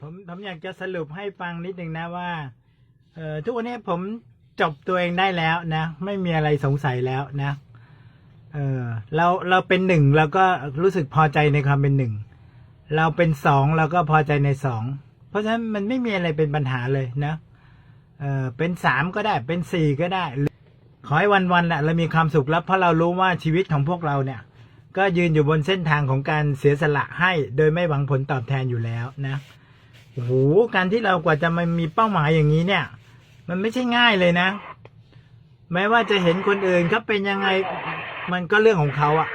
ผมผมอยากจะสรุปให้ฟังนิดนึงนะว่าเออทุกวันนี้ผมจบตัวเองได้แล้วนะ ไม่มีอะไรสงสัยแล้วนะเออเราเราเป็นหนึ่งเราก็รู้สึกพอใจในความเป็นหนึ่งเราเป็นสองเราก็พอใจในสองเพราะฉะนั้นมันไม่มีอะไรเป็นปัญหาเลยนะเออเป็นสามก็ได้เป็นสี่ก็ได้ ขอให้วันๆแหละเรามีความสุขแล้วเพราะเรารู้ว่าชีวิตของพวกเราเนี่ย ก็ยืนอยู่บนเส้นทางของการเสียสละให้ โดยไม่หวังผลตอบแทนอยู่แล้วนะโอ้โหการที่เรากว่าจะมามีเป้าหมายอย่างนี้เนี่ย มันไม่ใช่ง่ายเลยนะ แม้ว่าจะเห็นคนอื่นเขาเป็นยังไงมันก็เรื่องของเขาอะ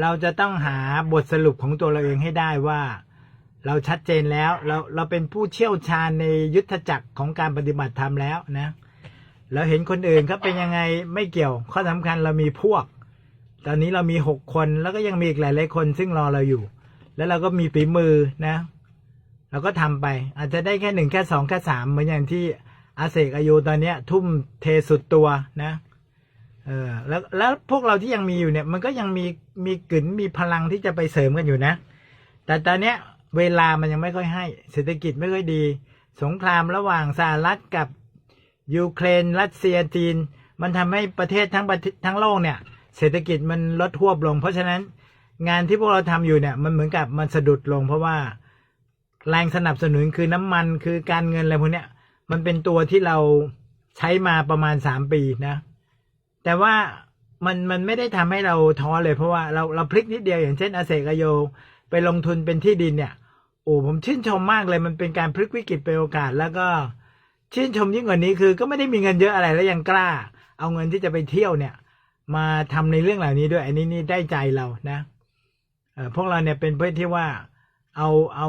เราจะต้องหาบทสรุปของตัวเราเองให้ได้ว่า เราชัดเจนแล้ว เราเราเป็นผู้เชี่ยวชาญในยุทธจักรของการปฏิบัติธรรมแล้วนะเราเห็นคนอื่นเขาเป็นยังไงไม่เกี่ยว ข้อสำคัญเรามีพวก ตอนนี้เรามีหกคนแล้วก็ยังมีอีกหลายๆคนซึ่งรอเราอยู่ แล้วเราก็มีฝีมือนะเราก็ทำไป อาจจะได้แค่หนึ่งแค่สองแค่สามเหมือนอย่างที่อาเสกอายุตอนเนี้ย ทุ่มเทสุดตัวนะเออแล้วแล้วพวกเราที่ยังมีอยู่เนี่ย มันก็ยังมีมีกลืนมีพลังที่จะไปเสริมกันอยู่นะ แต่ตอนเนี้ยเวลามันยังไม่ค่อยให้ เศรษฐกิจไม่ค่อยดี สงครามระหว่างสหรัฐกับยูเครน รัสเซียจีน มันทำให้ประเทศทั้งประเทศทั้งโลกเนี่ย เศรษฐกิจมันลดทั่วบลง เพราะฉะนั้นงานที่พวกเราทำอยู่เนี่ยมันเหมือนกับมันสะดุดลง เพราะว่าแรงสนับสนุนคือน้ำมันคือการเงินอะไรพวกเนี้ยมันเป็นตัวที่เราใช้มาประมาณสามปีนะ แต่ว่ามันมันไม่ได้ทำให้เราท้อเลยเพราะว่าเราเราพลิกนิดเดียวอย่างเช่นอาเซกอโย ไปลงทุนเป็นที่ดินเนี่ยโอ้ผมชื่นชมมากเลยมันเป็นการพลิกวิกฤตเป็นโอกาสแล้วก็ชื่นชมยิ่งกว่านี้คือก็ไม่ได้มีเงินเยอะอะไรแล้วยังกล้า เอาเงินที่จะไปเที่ยวเนี่ย มาทำในเรื่องเหล่านี้ด้วย อันนี้นี่ได้ใจเรานะเออพวกเราเนี่ยเป็นเพื่อที่ว่าเอาเอา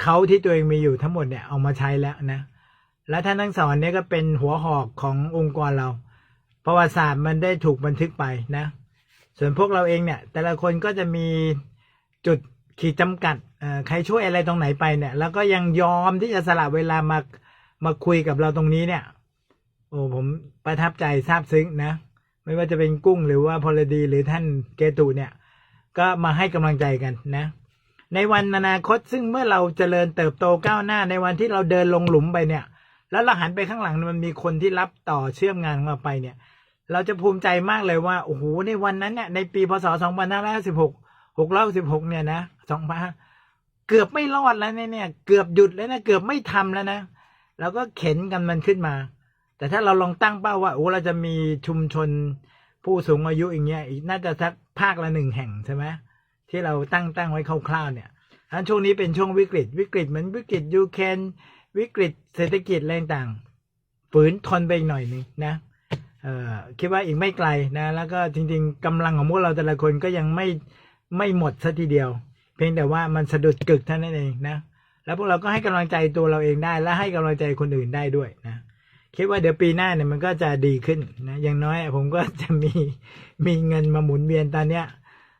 เขาที่ตัวเองมีอยู่ทั้งหมดเนี่ยเอามาใช้แล้วนะ และท่านทั้งสอนเนี่ยก็เป็นหัวหอกขององค์กรเรา ประวัติศาสตร์มันได้ถูกบันทึกไปนะ ส่วนพวกเราเองเนี่ย แต่ละคนก็จะมีจุดขีดจำกัดใครช่วยอะไรตรงไหนไปเนี่ย แล้วก็ยังยอมที่จะสละเวลามามาคุยกับเราตรงนี้เนี่ย โอ้ผมประทับใจซาบซึ้งนะ ไม่ว่าจะเป็นกุ้งหรือว่าพลดีหรือท่านเกตุเนี่ย ก็มาให้กำลังใจกันนะ ในวันอนาคตซึ่งเมื่อเราเจริญเติบโตก้าวหน้าในวันที่เราเดินลงหลุมไปเนี่ย แล้วเราหันไปข้างหลังมันมีคนที่รับต่อเชื่อมงานของเราไปเนี่ย เราจะภูมิใจมากเลยว่าโอ้โหในวันนั้นเนี่ยในปีพศ2516 616เนี่ยนะ2เกือบไม่รอดแล้วเนี่ยเนี่ยเกือบหยุดแล้วนะเกือบไม่ทำแล้วนะเราก็เข็นกันมันขึ้นมา แต่ถ้าเราลองตั้งเป้าว่าโอ้เราจะมีชุมชนผู้สูงอายุอย่างเงี้ยอีกน่าจะสักภาคละหนึ่งแห่งใช่ไหมที่เราตั้งตั้งไว้คร่าวๆเนี่ยอันช่วงนี้เป็นช่วงวิกฤต วิกฤตเหมือนวิกฤตยูเครนวิกฤตเศรษฐกิจอะไรต่างฝืนทนไปอีกหน่อยหนึงนะเอ่อคิดว่าอีกไม่ไกลนะ แล้วก็จริง ๆกำลังของพวกเราแต่ละคนก็ยังไม่ไม่หมดซะทีเดียว เพียงแต่ว่ามันสะดุดกึกเท่านั้นเองนะแล้วพวกเราก็ให้กำลังใจตัวเราเองได้ และให้กำลังใจคนอื่นได้ด้วยนะ คิดว่าเดี๋ยวปีหน้าเนี่ยมันก็จะดีขึ้นนะอย่างน้อยผมก็จะมีมีเงินมาหมุนเวียนตอนเนี้ย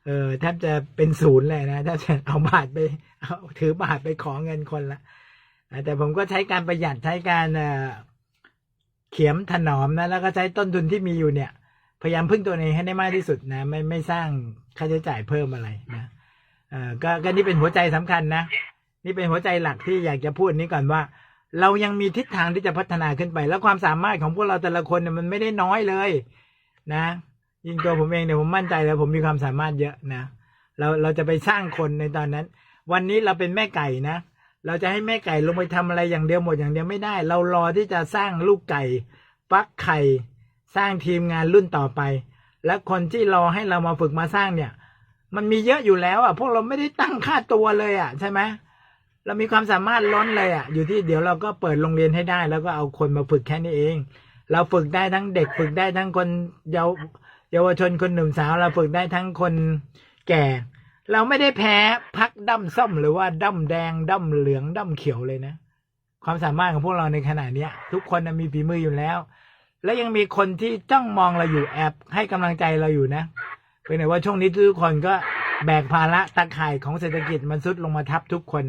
เออแทบจะเป็นศูนย์เลยนะถ้าจะเอาบาทไปเอาถือบาทไปขอเงินคนละแต่ผมก็ใช้การประหยัดใช้การเอ่อเขียมถนอมนะแล้วก็ใช้ต้นทุนที่มีอยู่เนี่ย พยายามพึ่งตัวเองให้ได้มากที่สุดนะ ไม่ไม่สร้างค่าใช้จ่ายเพิ่มอะไรนะเออก็ก็นี่เป็นหัวใจสำคัญนะ นี่เป็นหัวใจหลักที่อยากจะพูดนี้ก่อนว่า เรายังมีทิศทางที่จะพัฒนาขึ้นไป แล้วความสามารถของพวกเราแต่ละคนเนี่ยมันไม่ได้น้อยเลย นะยิ่งตัวผมเองเนี่ยผมมั่นใจแล้วผมมีความสามารถเยอะนะเราเราจะไปสร้างคนในตอนนั้น วันนี้เราเป็นแม่ไก่นะเราจะให้แม่ไก่ลงไปทำอะไรอย่างเดียวหมดอย่างเดียวไม่ได้ เรารอที่จะสร้างลูกไก่ฟักไข่สร้างทีมงานรุ่นต่อไป และคนที่รอให้เรามาฝึกมาสร้างเนี่ย มันมีเยอะอยู่แล้วอะพวกเราไม่ได้ตั้งค่าตัวเลยอะใช่ไหม เรามีความสามารถล้นเลยอะ อยู่ที่เดี๋ยวเราก็เปิดโรงเรียนให้ได้ แล้วก็เอาคนมาฝึกแค่นี้เอง เราฝึกได้ทั้งเด็กฝึกได้ทั้งคนเยาวเยาวชนคนหนุ่มสาว เราฝึกได้ทั้งคนแก่ เราไม่ได้แพ้พักดั้มส้มหรือว่าดั้มแดงดั้มเหลืองดั้มเขียวเลยนะ ความสามารถของพวกเราในขณะเนี้ย ทุกคนมีฝีมืออยู่แล้ว และยังมีคนที่จ้องมองเราอยู่แอบให้กำลังใจเราอยู่นะเป็นแต่ว่าช่วงนี้ทุกคนก็แบกภาระตะข่ายของเศรษฐกิจมันซุดลงมาทับทุกคน